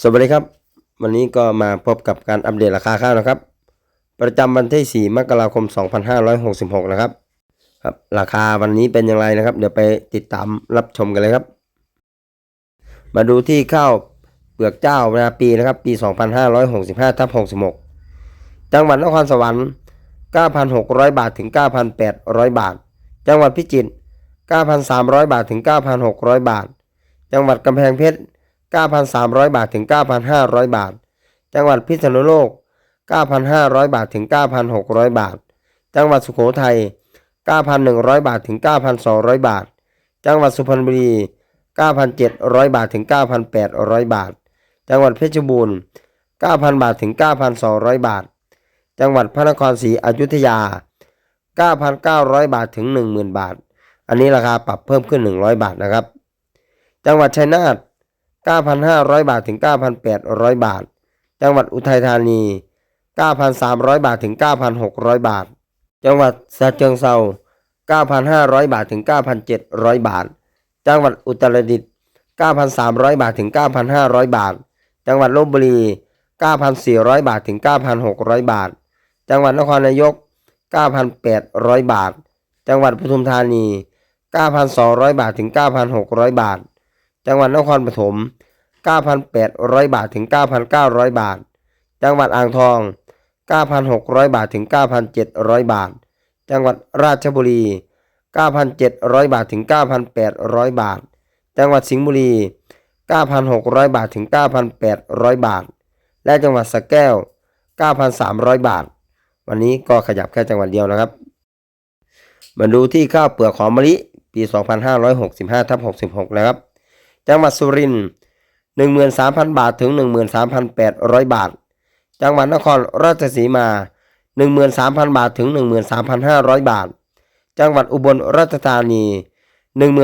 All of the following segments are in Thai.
สวัสดีครับ วันนี้ก็มาพบกับการอัปเดตราคาข้าวนะครับ ประจำวันที่ 4 มกราคม 2566 นะครับครับ ราคาวันนี้เป็นอย่างไรนะครับ เดี๋ยวไปติดตามรับชมกันเลยครับ มาดูที่ข้าวเปลือกเจ้านาปีนะครับ ปี 2565ทับ66 จังหวัดนครสวรรค์ 9,600 บาทถึง 9,800 บาท จังหวัดพิจิตร9,300 บาทถึง 9,600 บาท จังหวัดกำแพงเพชร 9,300 บาทถึง 9,500 บาท จังหวัดพิษณุโลก 9,500 บาทถึง 9,600 บาท จังหวัดสุโขทัย 9,100 บาทถึง 9,200 บาท จังหวัดสุพรรณบุรี 9,700 บาทถึง 9,800 บาท จังหวัดเพชรบูรณ์ 9,000 บาทถึง 9,200 บาท จังหวัดพระนครศรีอยุธยา 9,900 บาทถึง 10,000 บาท อันนี้ราคาปรับเพิ่มขึ้น 100 บาทนะครับ จังหวัดชัยนาท 9,500 บาทถึง 9,800 บาท จังหวัดอุทัยธานี 9,300 บาทถึง 9,600 บาท จังหวัดสะเชิงเทรา9,500 บาทถึง 9,700 บาท จังหวัดอุตรดิตถ์9,300 บาทถึง 9,500 บาท จังหวัดลบบุรี 9,400 บาทถึง 9,600 บาท จังหวัดนครนายก 9,800 บาท จังหวัดปทุมธานี 9,200 บาทถึง 9,600 บาท จังหวัดนครปฐม 9,800 บาทถึง 9,900 บาท จังหวัดอ่างทอง 9,600 บาทถึง 9,700 บาท จังหวัดราชบุรี 9,700 บาทถึง 9,800 บาท จังหวัดสิงห์บุรี 9,600 บาทถึง 9,800 บาท และจังหวัดสระแก้ว 9,300 บาท วันนี้ก็ขยับแค่จังหวัดเดียวนะครับ มาดูที่ข้าวเปลือกหอมมะลิ ปี 2565ทับ66 นะครับ จังหวัดสุรินทร์13,000 บาทถึง 13,800 บาท จังหวัดนครราชสีมา 13,000 บาทถึง 13,500 บาท จังหวัดอุบลราชธานี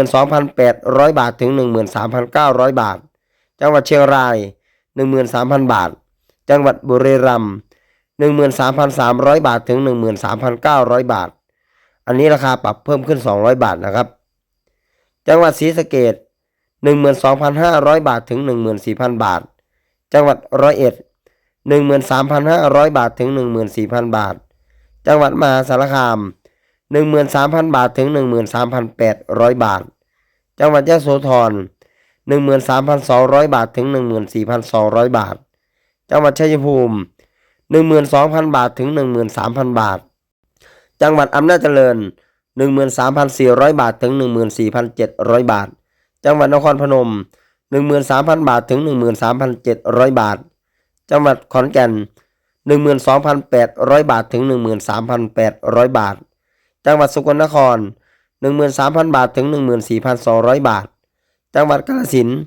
12,800 บาทถึง 13,900 บาท จังหวัดเชียงราย 13,000 บาท จังหวัดบุรีรัมย์13,300 บาทถึง 13,900 บาท อันนี้ราคาปรับเพิ่มขึ้น 200 บาทนะครับ จังหวัดศรีสะเกด 12,500 บาทถึง 14,000 บาท จังหวัดร้อยเอ็ด13,500 บาทถึง 14,000 บาท จังหวัดมหาสารคาม 13,000 บาทถึง 13,800 บาท จังหวัดยะโสธร13,200 บาทถึง 14,200 บาท จังหวัดชัยภูมิ 12,000 บาทถึง 13,000 บาท จังหวัดอำนาจเจริญ 13,400 บาทถึง 14,700 บาท จังหวัดนครพนม 13,000 บาทถึง 13,700 บาท จังหวัดขอนแก่น 12,800 บาทถึง 13,800 บาท จังหวัดสกลนคร 13,000 บาทถึง 14,200 บาท จังหวัดกาฬสินธุ์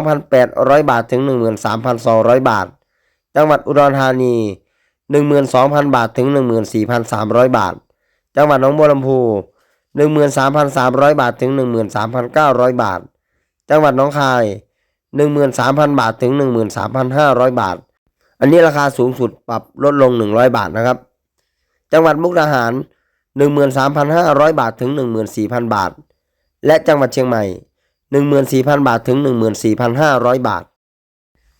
12,800 บาทถึง 13,200 บาท จังหวัดอุดรธานี 12,000 บาทถึง 14,300 บาท จังหวัดหนองบัวลำพู 13,300 บาทถึง 13,900 บาท จังหวัดหนองคาย 13,000 บาทถึง 13,500 บาท อันนี้ราคาสูงสุดปรับลดลง 100 บาทนะครับ จังหวัดมุกดาหาร 13,500 บาทถึง 14,000 บาท และจังหวัดเชียงใหม่ 14,000 บาทถึง 14,500 บาท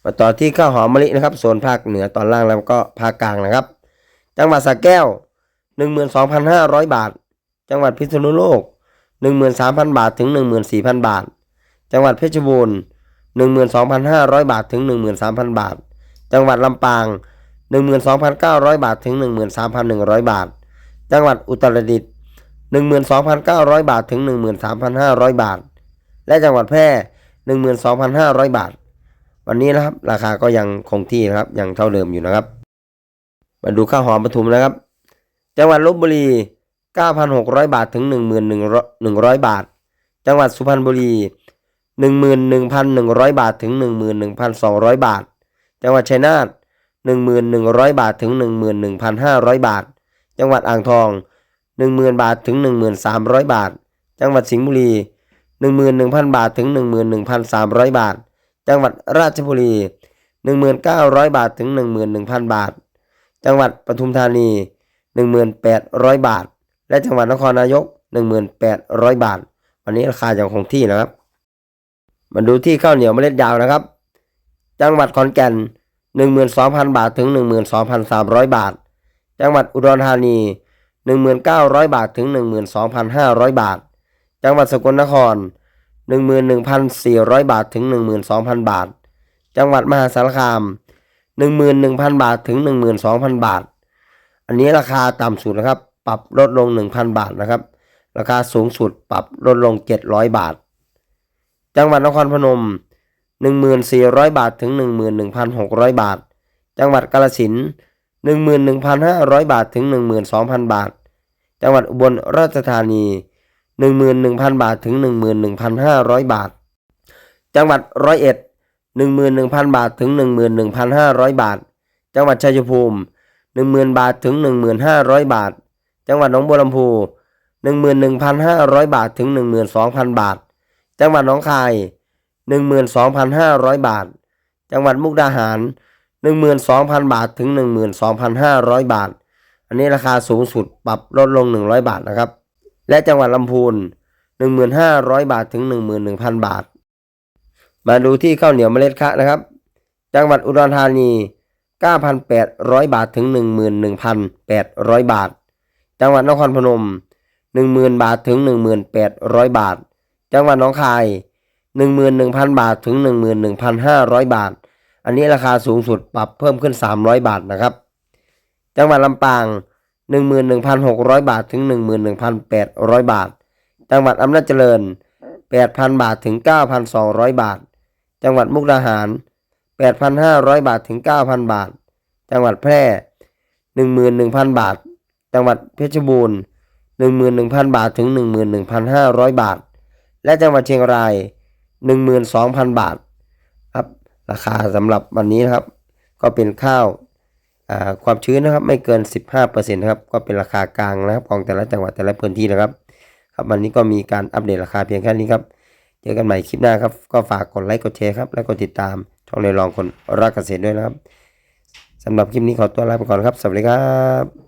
มาต่อที่ข้าวหอมมะลินะครับโซนภาคเหนือตอนล่างแล้วก็ภาคกลางนะครับ จังหวัดสระแก้ว 12,500 บาท จังหวัดพิษณุโลก 13,000 บาทถึง 14,000 บาท จังหวัดเพชรบูรณ์ 12,500 บาทถึง 13,000 บาท จังหวัดลำปาง 12,900 บาทถึง 13,100 บาท จังหวัดอุตรดิตถ์12,900 บาทถึง 13,500 บาท และจังหวัดแพร่ 12,500 บาท วันนี้นะครับ ราคาก็ยังคงที่นะครับยังเท่าเดิมอยู่นะครับ มาดูข้าวหอมปทุมนะครับ จังหวัดลบบุรี 9,600 บาทถึง 11,100 บาท จังหวัดสุพรรณบุรี 11,100 บาทถึง 11,200 บาท จังหวัดชัยนาท11,100 บาทถึง 11,500 บาท จังหวัดอ่างทอง 10,000 บาทถึง 1,300 บาท จังหวัดสิงห์บุรี 11,000 บาทถึง 11,300 บาท จังหวัดราชบุรี 1,900 บาทถึง 11,000 บาท จังหวัดปทุมธานี 1,800 บาท และจังหวัดนครนายก 1,800บาท วันนี้ราคายังคงที่นะครับ มาดูที่ข้าวเหนียวเมล็ดยาวนะครับ จังหวัดขอนแก่น 12,000 บาทถึง 12,300 บาท จังหวัดอุดรธานี 1,900 บาทถึง 12,500 บาท จังหวัดสกลนคร 11,400 บาทถึง 12,000 บาท จังหวัดมหาสารคาม 11,000 บาทถึง 12,000 บาท อันนี้ราคาต่ำสุดนะครับ ปรับลดลง 1,000 บาทนะครับ ราคาสูงสุดปรับลดลง 700 บาท จังหวัดนครพนม 1,400 บาทถึง 11,600 บาท จังหวัดกาฬสินธุ์11,500 บาทถึง 12,000 บาท จังหวัดอุบลราชธานี 11,000 บาทถึง 11,500 บาท จังหวัดร้อยเอ็ด11,000 บาทถึง 11,500 บาท จังหวัดชัยภูมิ 10,000 บาทถึง 1,500 บาท จังหวัดหนองบัวลำพู 11,500 บาทถึง 12,000 บาท จังหวัดหนองคาย 12,500 บาท จังหวัดมุกดาหาร 12,000 บาทถึง 12,500 บาท อันนี้ราคาสูงสุดปรับลดลง 100 บาทนะครับ และจังหวัดลำพูน 1,500 บาทถึง 11,000 บาท มาดูที่ข้าวเหนียวเมล็ดคะนะครับ จังหวัดอุดรธานี9,800 บาทถึง 11,800 บาท จังหวัดนครพนม 10,000 บาทถึง 1,800 บาท จังหวัดหนองคาย 11,000 บาทถึง 11,500 บาท อันนี้ราคาสูงสุดปรับเพิ่มขึ้น 300 บาทนะครับ จังหวัดลำปาง 11,600 บาทถึง 11,800 บาท จังหวัดอำนาจเจริญ 8,000 บาทถึง 9,200 บาท จังหวัดมุกดาหาร 8,500 บาทถึง 9,000 บาท จังหวัดแพร่ 11,000 บาท จังหวัดเพชรบูรณ์ 11,000 บาทถึง 11,500 บาท และจังหวัดเชียงราย 12,000 บาทครับราคาสำหรับวันนี้นะครับ ก็เป็นข้าวอ่าความชื้นนะครับไม่เกิน 15%นะครับก็เป็นราคากลางนะครับของแต่ละจังหวัดแต่ละพื้นที่นะครับ ครับวันนี้ก็มีการอัปเดตราคาเพียงแค่นี้ครับเจอกันใหม่คลิปหน้าครับ ก็ฝากกดไลค์กดแชร์ครับและกดติดตามช่องในรองคนรักเกษตรด้วยนะครับสำหรับคลิปนี้ขอตัวลาไปก่อนครับ สวัสดีครับ